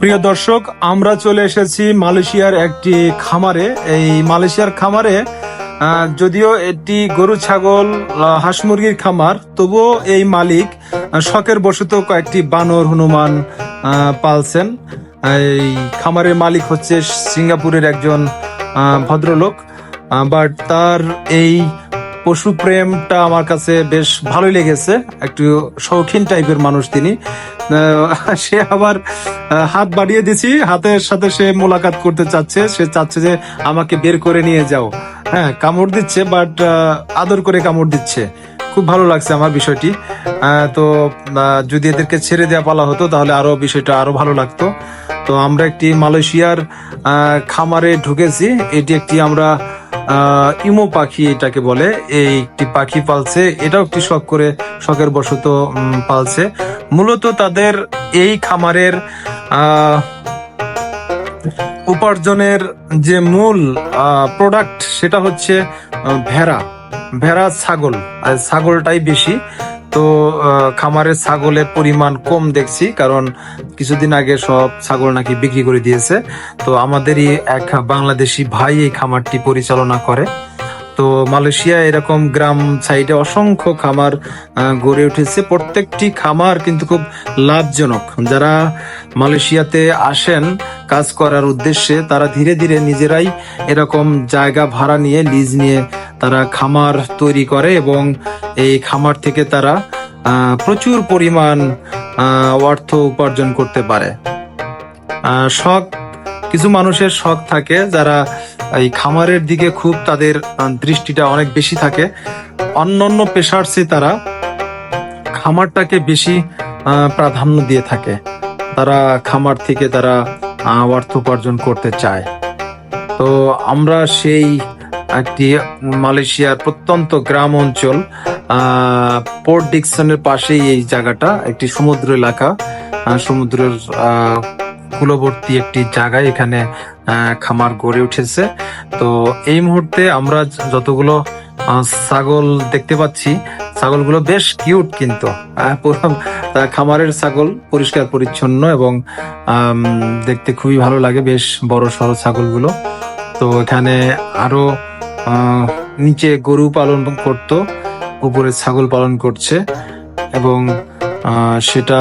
প্রিয় দর্শক, আমরা চলে এসেছি মালয়েশিয়ার একটি খামারে। এই মালয়েশিয়ার খামারে যদিও এটি গরু, ছাগল হাঁস মুরগির খামার, তবুও এই মালিক শখের বশত কয়েকটি বানর হনুমান পালছেন। এই খামারের মালিক হচ্ছে সিঙ্গাপুরের একজন ভদ্রলোক বাট তার এই পশু প্রেমটা আমার কাছে বেশ ভালোই লেগেছে। একটু শৌখিন টাইপের মানুষ তিনি। সে আবার হাত বাড়িয়ে দিছি। হাতের সাথে সে মোলাকাত করতে চাচ্ছে। সে চাচ্ছে যে আমাকে বের করে নিয়ে যাও। হ্যাঁ কামড় দিচ্ছে বাট আদর করে কামড় দিচ্ছে। খুব ভালো লাগছে আমার বিষয়টি। তো যদি এদেরকে ছেড়ে দেওয়া পালা হতো, তাহলে আরও বিষয়টা আরও ভালো লাগতো। তো আমরা একটি মালয়েশিয়ার খামারে ঢুকেছি। এটি একটি আমরা ইমো পাখি এটাকে বলে। এই একটি পাখি পালছে। এটাও একটি শখ করে, শখের বসত পালছে। মূলত তাদের এই খামারের উপার্জনের যে মূল প্রোডাক্ট সেটা হচ্ছে ভেড়া। ভেড়া ছাগল। আর ছাগলটাই বেশি। তো খামারের ছাগলের পরিমাণ কম দেখছি, কারণ কিছুদিন আগে সব ছাগল নাকি বিক্রি করে দিয়েছে। তো আমাদেরই এক বাংলাদেশি ভাই এই খামারটি পরিচালনা করে। তো মালয়েশিয়া এরকম গ্রাম সাইডে অসংখ্য খামার গড়ে উঠেছে। প্রত্যেকটি খামার কিন্তু খুব লাভজনক। যারা মালয়েশিয়াতে আসেন, কাজ করার উদ্দেশ্যে, তারা ধীরে ধীরে নিজেরাই এরকম জায়গা ভাড়া নিয়ে, লিজ নিয়ে তারা খামার তৈরি করে এবং এই খামার থেকে তারা প্রচুর পরিমাণ অর্থ উপার্জন করতে পারে। শখ, কিছু মানুষের শখ থাকে যারা এই খামারের দিকে খুব তাদের দৃষ্টিটা অনেক বেশি থাকে। অন্যান্য পেশার চেয়ে তারা খামারটাকে বেশি প্রাধান্য দিয়ে থাকে। তারা খামার থেকে তারা অর্থ উপার্জন করতে চায়। তো আমরা সেই একটি মালয়েশিয়ার প্রত্যন্ত গ্রাম অঞ্চল পোর্ট ডিকসনের পাশেই এই জায়গাটা, একটি সমুদ্র এলাকা। সমুদ্রের কূলবর্তী একটি জায়গায় এখানে খামার গড়ে উঠেছে। তো এই মুহূর্তে আমরা যতগুলো ছাগল দেখতে পাচ্ছি, ছাগলগুলো বেশ কিউট কিন্তু। খামারের ছাগল পরিষ্কার, পরিচ্ছন্ন এবং দেখতে খুবই ভালো লাগে। বেশ বড় সড়ো ছাগলগুলো। তো এখানে আরও নিচে গরু পালন করত, উপরে ছাগল পালন করছে এবং সেটা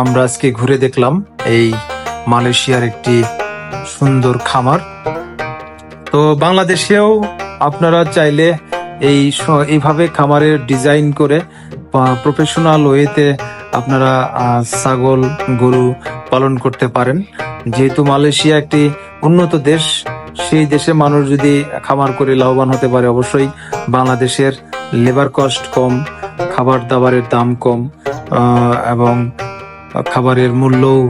আমরা আজকে ঘুরে দেখলাম এই মালয়েশিয়ার একটি সুন্দর খামার। তো বাংলাদেশেও আপনারা চাইলে এই এইভাবে খামারের ডিজাইন করে প্রফেশনাল ওয়েতে আপনারা ছাগল, গরু পালন করতে পারেন। যেহেতু মালয়েশিয়া একটি উন্নত দেশ সেই দেশে মানুষ যদি খামার করে লাভবান হতে পারে অবশ্যই বাংলাদেশের লেবার কস্ট কম খাবার দাবারের দাম কম এবং খাবারের মূল্যও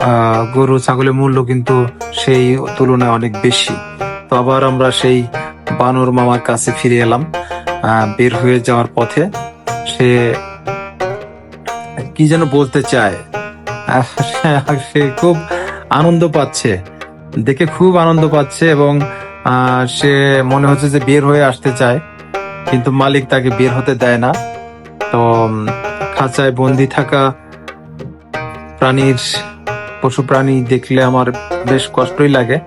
আহ, গরু ছাগলের মূল্য কিন্তু সেই তুলনায় অনেক বেশি। তো আবার আমরা সেই বানর মামার কাছে ফিরে এলাম বের হয়ে যাওয়ার পথে সে কি যেন বলতে চায় সে খুব আনন্দ পাচ্ছে। দেখে খুব আনন্দ পাচ্ছে এবং সে মনে হচ্ছে যে বের হয়ে আসতে চায়, কিন্তু মালিক তাকে বের হতে দেয় না। তো খাঁচায় বন্দি থাকা প্রাণীর, পশু প্রাণী দেখলে আমার বেশ কষ্টই লাগে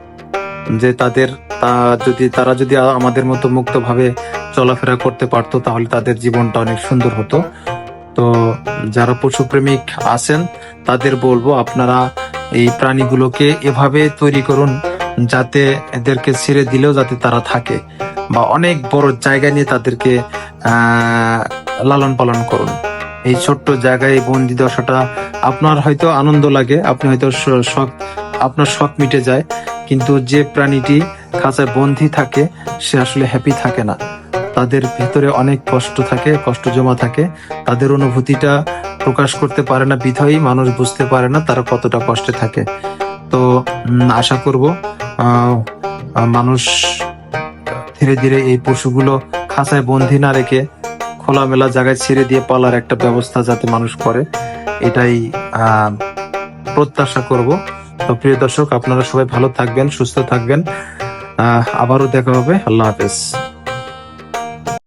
যে তাদের, তা যদি, তারা যদি আমাদের মতো মুক্তভাবে চলাফেরা করতে পারতো, তাহলে তাদের জীবনটা অনেক সুন্দর হতো। তো, যারা পশুপ্রেমিক আছেন, তাদের বলব আপনারা এই প্রাণীগুলোকে এভাবে তৈরি করুন যাতে এদেরকে ছেড়ে দিলেও যাতে তারা থাকে বা অনেক বড় জায়গা নিয়ে তাদেরকে লালন পালন করুন। এই ছোট্ট জায়গায় বন্দি দশাটা আপনার হয়তো আনন্দ লাগে, আপনি হয়তো শখ, আপনার শখ মিটে যায়, কিন্তু যে প্রাণীটি খাঁচায় বন্দি থাকে, সে আসলে হ্যাপি থাকে না। তাদের ভেতরে অনেক কষ্ট থাকে, কষ্ট জমা থাকে। তাদের অনুভূতিটা প্রকাশ করতে পারে না বিধয়ী, মানুষ বুঝতে পারে না তারা কতটা কষ্টে থাকে। তো আশা করব মানুষ ধীরে ধীরে এই পশুগুলো খাঁচায় বন্দি না রেখে খোলামেলা জায়গায় ছেড়ে দিয়ে পালার একটা ব্যবস্থা যাতে মানুষ করে, এটাই প্রত্যাশা করব। তো, প্রিয় দর্শক, আপনারা সবাই ভালো থাকবেন, সুস্থ থাকবেন। আবারও দেখা হবে। আল্লাহ হাফেজ।